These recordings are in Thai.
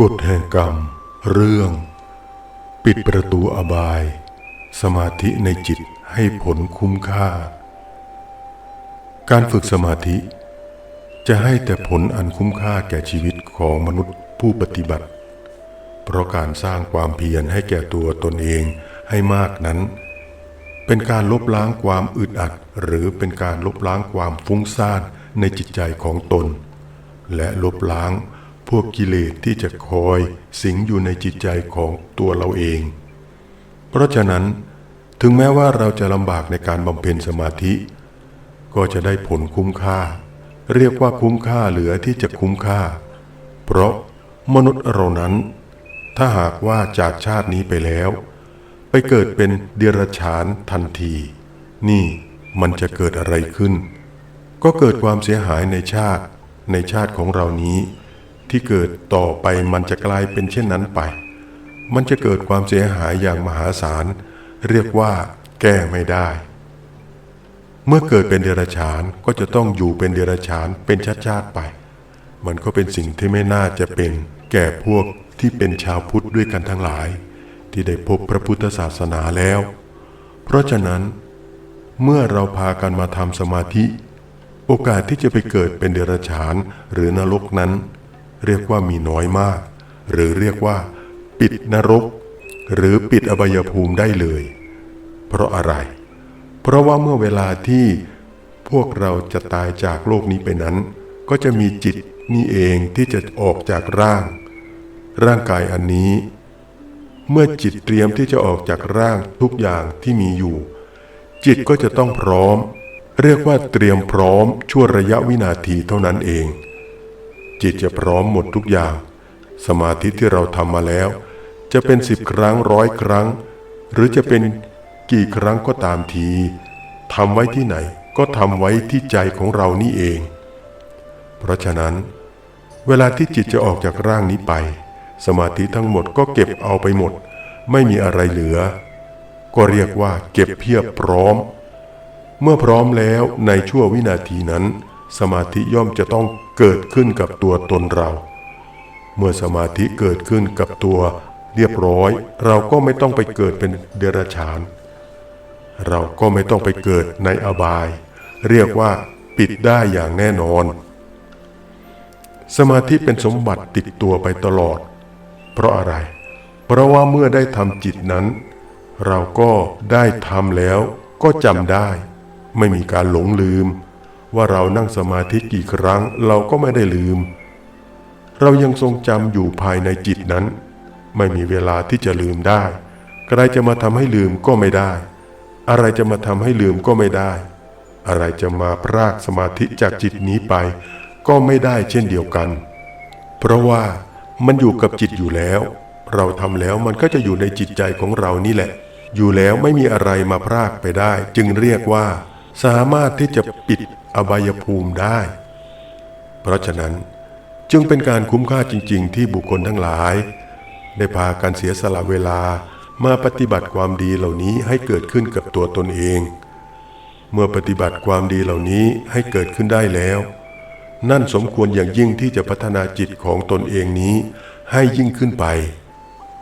กฎแห่งกรรม เรื่อง ปิดประตูอบาย สมาธิในจิตให้ผลคุ้มค่า การฝึกสมาธิ จะให้แต่ผลอันคุ้มค่าแก่ชีวิตของมนุษย์ผู้ปฏิบัติ เพราะการสร้างความเพียรให้แก่ตัวตนเองให้มากนั้น เป็นการลบล้างความอึดอัด หรือเป็นการลบล้างความฟุ้งซ่านในจิตใจของตน และลบล้าง วกกิเลสที่จะคอยสิงอยู่ในจิตใจของตัวเราเอง เพราะฉะนั้นถึงแม้ว่าเราจะลำบากในการบำเพ็ญสมาธิ ก็จะได้ผลคุ้มค่า เรียกว่าคุ้มค่าเหลือที่จะคุ้มค่า เพราะมนุษย์เรานั้น ถ้าหากว่าจากชาตินี้ไปแล้ว ไปเกิดเป็นเดรัจฉานทันที นี่มันจะเกิดอะไรขึ้น ก็เกิดความเสียหายในชาติในชาติของเรานี้ ที่เกิดต่อไปมันจะกลายเป็นเช่นนั้นไป มันจะเกิดความเสียหายอย่างมหาศาล เรียกว่าแก้ไม่ได้ เมื่อเกิดเป็นเดรัจฉานก็จะต้องอยู่เป็นเดรัจฉานเป็นชาติชาติไป มันก็เป็นสิ่งที่ไม่น่าจะเป็น แก่พวกที่เป็นชาวพุทธด้วยกันทั้งหลาย ที่ได้พบพระพุทธศาสนาแล้ว เพราะฉะนั้น เมื่อเราพากันมาทำสมาธิ โอกาสที่จะไปเกิดเป็นเดรัจฉานหรือนรกนั้น เรียกว่ามีน้อยมาก หรือเรียกว่า ปิดนรก หรือปิดอบายภูมิได้เลย เพราะอะไร เพราะว่าเมื่อเวลาที่พวกเราจะตายจากโลกนี้ไปนั้น ก็จะมีจิตนี่เองที่จะออกจากร่าง ร่างกายอันนี้ เมื่อจิตเตรียมที่จะออกจากร่างทุกอย่างที่มีอยู่ จิตก็จะต้องพร้อม เรียกว่าเตรียมพร้อมชั่วระยะวินาทีเท่านั้นเอง จิตจะพร้อมหมดทุกอย่าง สมาธิที่เราทำมาแล้ว จะเป็นสิบครั้งร้อยครั้ง หรือจะเป็นกี่ครั้งก็ตามทีทำไว้ที่ไหนก็ทำไว้ที่ใจของเรานี่เอง เพราะฉะนั้น เวลาที่จิตจะออกจากร่างนี้ไป สมาธิทั้งหมดก็เก็บเอาไปหมด ไม่มีอะไรเหลือ ก็เรียกว่าเก็บเพียบพร้อม เมื่อพร้อมแล้วในชั่ววินาทีนั้น สมาธิย่อมจะต้องเกิดขึ้นกับตัวตนเรา เมื่อสมาธิเกิดขึ้นกับตัวเรียบร้อย เราก็ไม่ต้องไปเกิดเป็นเดรัจฉาน เราก็ไม่ต้องไปเกิดในอบาย เรียกว่าปิดได้อย่างแน่นอน สมาธิเป็นสมบัติติดตัวไปตลอด เพราะอะไร เพราะว่าเมื่อได้ทำจิตนั้น เราก็ได้ทำแล้วก็จำได้ ไม่มีการหลงลืม ว่าเรานั่งสมาธิกี่ครั้งเราก็ไม่ได้ลืม เรายังทรงจำอยู่ภายในจิตนั้น ไม่มีเวลาที่จะลืมได้ ใครจะมาทำให้ลืมก็ไม่ได้ อะไรจะมาทำให้ลืมก็ไม่ได้ อะไรจะมาพรากสมาธิจากจิตนี้ไป ก็ไม่ได้เช่นเดียวกัน เพราะว่ามันอยู่กับจิตอยู่แล้ว เราทำแล้วมันก็จะอยู่ในจิตใจของเรานี่แหละ อยู่แล้วไม่มีอะไรมาพรากไปได้ จึงเรียกว่า สามารถที่จะปิดอบายภูมิได้ เพราะฉะนั้นจึงเป็นการคุ้มค่าจริง ๆ ที่บุคคลทั้งหลาย ได้พากันเสียสละเวลามาปฏิบัติความดีเหล่านี้ให้เกิดขึ้นกับตัวตนเอง เมื่อปฏิบัติความดีเหล่านี้ให้เกิดขึ้นได้แล้ว นั่นสมควรอย่างยิ่งที่จะพัฒนาจิตของตนเองนี้ให้ยิ่งขึ้นไป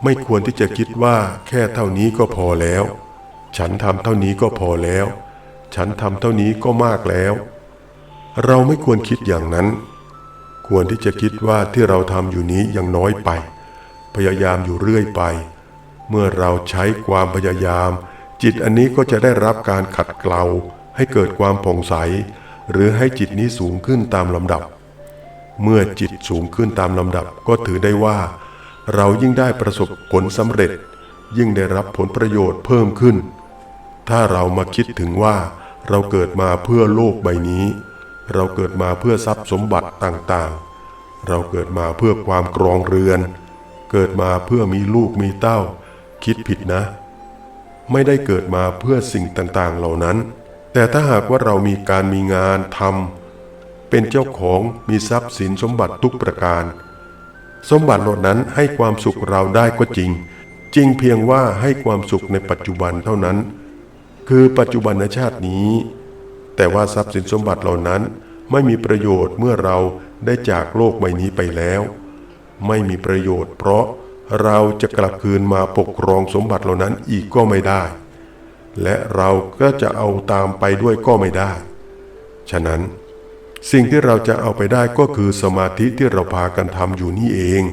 ไม่ควรที่จะคิดว่าแค่เท่านี้ก็พอแล้ว ฉันทำเท่านี้ก็พอแล้ว ฉันทำเท่านี้ก็มากแล้ว เราไม่ควรคิดอย่างนั้น ควรที่จะคิดว่าที่เราทำอยู่นี้ยังน้อยไป พยายามอยู่เรื่อยไป เมื่อเราใช้ความพยายาม จิตอันนี้ก็จะได้รับการขัดเกลา ให้เกิดความผ่องใส หรือให้จิตนี้สูงขึ้นตามลำดับ เมื่อจิตสูงขึ้นตามลำดับก็ถือได้ว่า เรายิ่งได้ประสบผลสำเร็จ ยิ่งได้รับผลประโยชน์เพิ่มขึ้นถ้าเรามาคิดถึงว่า เราเกิดมาเพื่อโลกใบนี้ เราเกิดมาเพื่อทรัพย์สมบัติต่างๆ เราเกิดมาเพื่อความกรองเรือน เกิดมาเพื่อมีลูกมีเต้า คิดผิดนะ ไม่ได้เกิดมาเพื่อสิ่งต่างๆเหล่านั้น แต่ถ้าหากว่าเรามีการมีงานทำเป็นเจ้าของมีทรัพย์สินสมบัติทุกประการ สมบัติเหล่านั้นให้ความสุขเราได้ก็จริง จริงเพียงว่าให้ความสุขในปัจจุบันเท่านั้น คือปัจจุบันชาตินี้ แต่ว่าทรัพย์สินสมบัติเหล่านั้นไม่มีประโยชน์เมื่อเราได้จากโลกใบนี้ไปแล้ว ไม่มีประโยชน์ เพราะเราจะกลับคืนมาปกครองสมบัติเหล่านั้นอีกก็ไม่ได้ และเราก็จะเอาตามไปด้วยก็ไม่ได้ ฉะนั้นสิ่งที่เราจะเอาไปได้ก็คือสมาธิที่เราพากันทำอยู่นี่เอง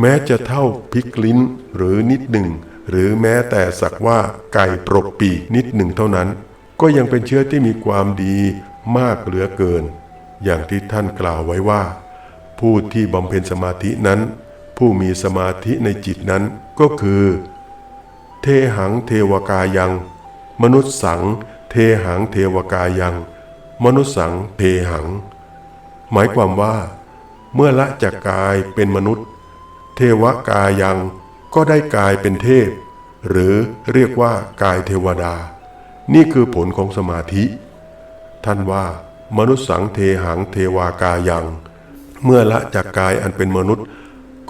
แม้จะเท่าพลิกลิ้นหรือนิดหนึ่ง หรือแม้แต่สักว่าไก่ปรบปีกนิดหนึ่งเท่านั้น ก็ยังเป็นเชื้อที่มีความดีมากเหลือเกิน อย่างที่ท่านกล่าวไว้ว่า ผู้ที่บำเพ็ญสมาธินั้น ผู้มีสมาธิในจิตนั้นก็คือ เทหังเทวกายัง มนุษย์สัง เทหังเทวกายัง มนุษย์สังเทหัง หมายความว่า เมื่อละจากกายเป็นมนุษย์ เทวกายัง ก็ได้กลายเป็นเทพ หรือเรียกว่ากายเทวดา นี่คือผลของสมาธิ ท่านว่ามนุษย์สังเทหังเทวากายัง เมื่อละจากกายอันเป็นมนุษย์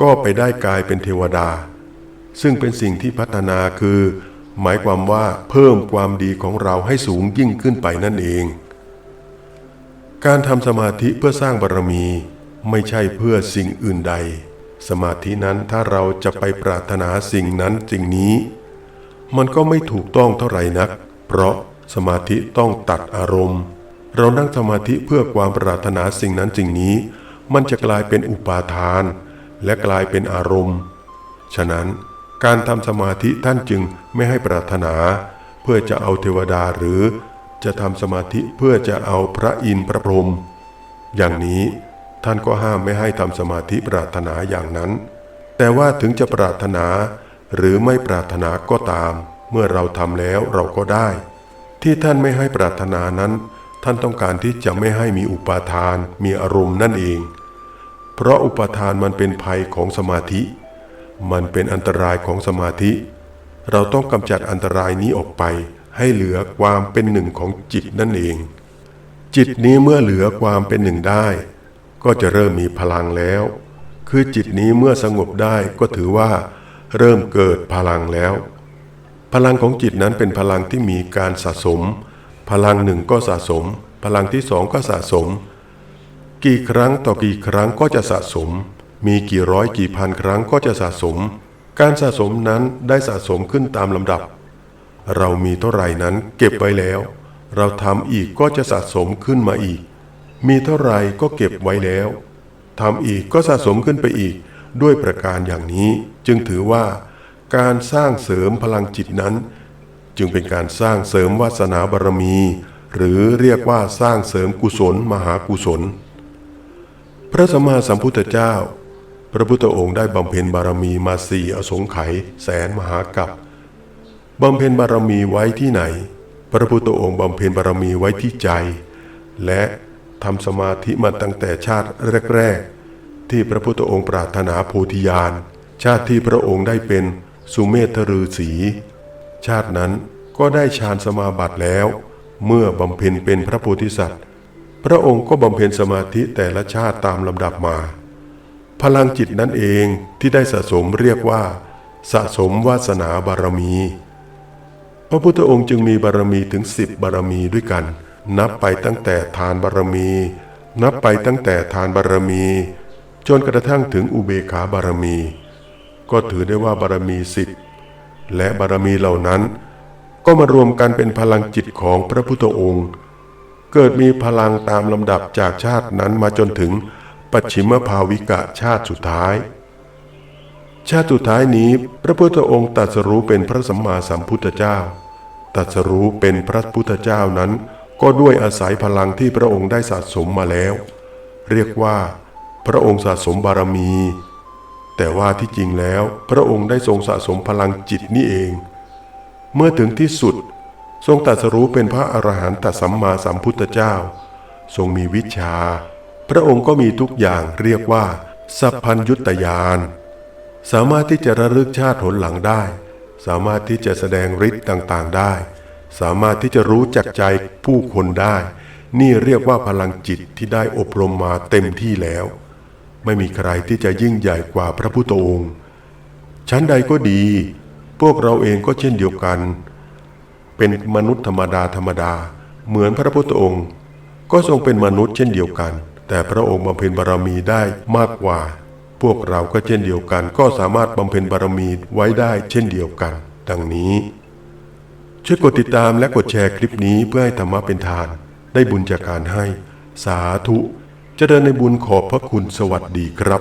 ก็ไปได้กายเป็นเทวดา ซึ่งเป็นสิ่งที่พัฒนาคือ หมายความว่าเพิ่มความดีของเราให้สูงยิ่งขึ้นไปนั่นเอง การทำสมาธิเพื่อสร้างบารมีไม่ใช่เพื่อสิ่งอื่นใด สมาธินั้นถ้าเราจะไปปรารถนาสิ่งนั้นสิ่งนี้ มันก็ไม่ถูกต้องเท่าไหร่นัก เพราะสมาธิต้องตัดอารมณ์ เรานั่งสมาธิเพื่อความปรารถนาสิ่งนั้นสิ่งนี้ มันจะกลายเป็นอุปาทาน และกลายเป็นอารมณ์ ฉะนั้นการทำสมาธิท่านจึงไม่ให้ปรารถนา เพื่อจะเอาเทวดาหรือจะทำสมาธิเพื่อจะเอาพระอินทร์พระพรหมอย่างนี้ ท่านก็ห้ามไม่ให้ทำสมาธิปรารถนาอย่างนั้น แต่ว่าถึงจะปรารถนาหรือไม่ปรารถนาก็ตาม เมื่อเราทำแล้วเราก็ได้ ที่ท่านไม่ให้ปรารถนานั้น ท่านต้องการที่จะไม่ให้มีอุปาทาน มีอารมณ์นั่นเอง เพราะอุปาทานมันเป็นภัยของสมาธิ มันเป็นอันตรายของสมาธิ เราต้องกำจัดอันตรายนี้ออกไป ให้เหลือความเป็นหนึ่งของจิตนั่นเอง จิตนี้เมื่อเหลือความเป็นหนึ่งได้ ก็จะเริ่มมีพลังแล้ว คือจิตนี้เมื่อสงบได้ก็ถือว่า เริ่มเกิดพลังแล้ว พลังของจิตนั้นเป็นพลังที่มีการสะสม พลังหนึ่งก็สะสม พลังที่สองก็สะสม กี่ครั้งต่อกี่ครั้งก็จะสะสม มีกี่ร้อยกี่พันครั้งก็จะสะสม การสะสมนั้นได้สะสมขึ้นตามลำดับ เรามีเท่าไหร่นั้นเก็บไว้แล้ว เราทำอีกก็จะสะสมขึ้นมาอีก มีเท่าไรก็เก็บไว้แล้วทำอีกก็สะสมขึ้นไปอีกด้วยประการอย่างนี้จึงถือว่า การสร้างเสริมพลังจิตนั้น จึงเป็นการสร้างเสริมวาสนาบารมี หรือเรียกว่าสร้างเสริมกุศลมหากุศล พระสัมมาสัมพุทธเจ้า พระพุทธองค์ได้บำเพ็ญบารมีมาสี่อสงไขยแสนมหากัปบำเพ็ญบารมีไว้ที่ไหน พระพุทธองค์บำเพ็ญบารมีไว้ที่ใจ และ ทำสมาธิมาตั้งแต่ชาติแรก ๆ ที่พระพุทธองค์ปรารถนาโพธิญาณ ชาติที่พระองค์ได้เป็นสุเมธฤาษีชาตินั้นก็ได้ฌานสมาบัติแล้ว เมื่อบำเพ็ญเป็นพระโพธิสัตว์ พระองค์ก็บำเพ็ญสมาธิแต่ละชาติตามลำดับมา พลังจิตนั่นเองที่ได้สะสมเรียกว่า สะสมวาสนาบารมี พระพุทธองค์จึงมีบารมีถึงสิบบารมีด้วยกัน นับไปตั้งแต่ทานบารมี นับไปตั้งแต่ทานบารมี จนกระทั่งถึงอุเบกขาบารมี ก็ถือได้ว่าบารมีสิบและบารมีเหล่านั้น ก็มารวมกันเป็นพลังจิตของพระพุทธองค์ เกิดมีพลังตามลำดับจากชาตินั้นมาจนถึงปัจฉิมภาวิกะชาติสุดท้าย ชาติสุดท้ายนี้พระพุทธองค์ตรัสรู้เป็นพระสัมมาสัมพุทธเจ้าตรัสรู้เป็นพระพุทธเจ้านั้น ก็ด้วยอาศัยพลังที่พระองค์ได้สะสมมาแล้ว เรียกว่า พระองค์สะสมบารมี แต่ว่าที่จริงแล้ว พระองค์ได้ทรงสะสมพลังจิตนี่เอง เมื่อถึงที่สุด ทรงตรัสรู้เป็นพระอรหันตสัมมาสัมพุทธเจ้า ทรงมีวิชา พระองค์ก็มีทุกอย่างเรียกว่า สัพพัญยุตยานสามารถที่จะระลึกชาติหนหลังได้ สามารถที่จะแสดงฤทธิ์ต่างๆได้ สามารถที่จะรู้จักใจผู้คนได้ นี่เรียกว่าพลังจิตที่ได้อบรมมาเต็มที่แล้ว ไม่มีใครที่จะยิ่งใหญ่กว่าพระพุทธองค์ชั้นใดก็ดี พวกเราเองก็เช่นเดียวกัน เป็นมนุษย์ธรรมดาธรรมดา เหมือนพระพุทธองค์ ก็ทรงเป็นมนุษย์เช่นเดียวกัน แต่พระองค์บำเพ็ญบารมีได้มากกว่า พวกเราก็เช่นเดียวกัน ก็สามารถบำเพ็ญบารมีไว้ได้เช่นเดียวกัน ดังนี้ ช่วยกดติดตามและกดแชร์คลิปนี้เพื่อให้ธรรมะเป็นทาน ได้บุญจากการให้ สาธุจเจริญในบุญขอบพระคุณสวัสดีครับ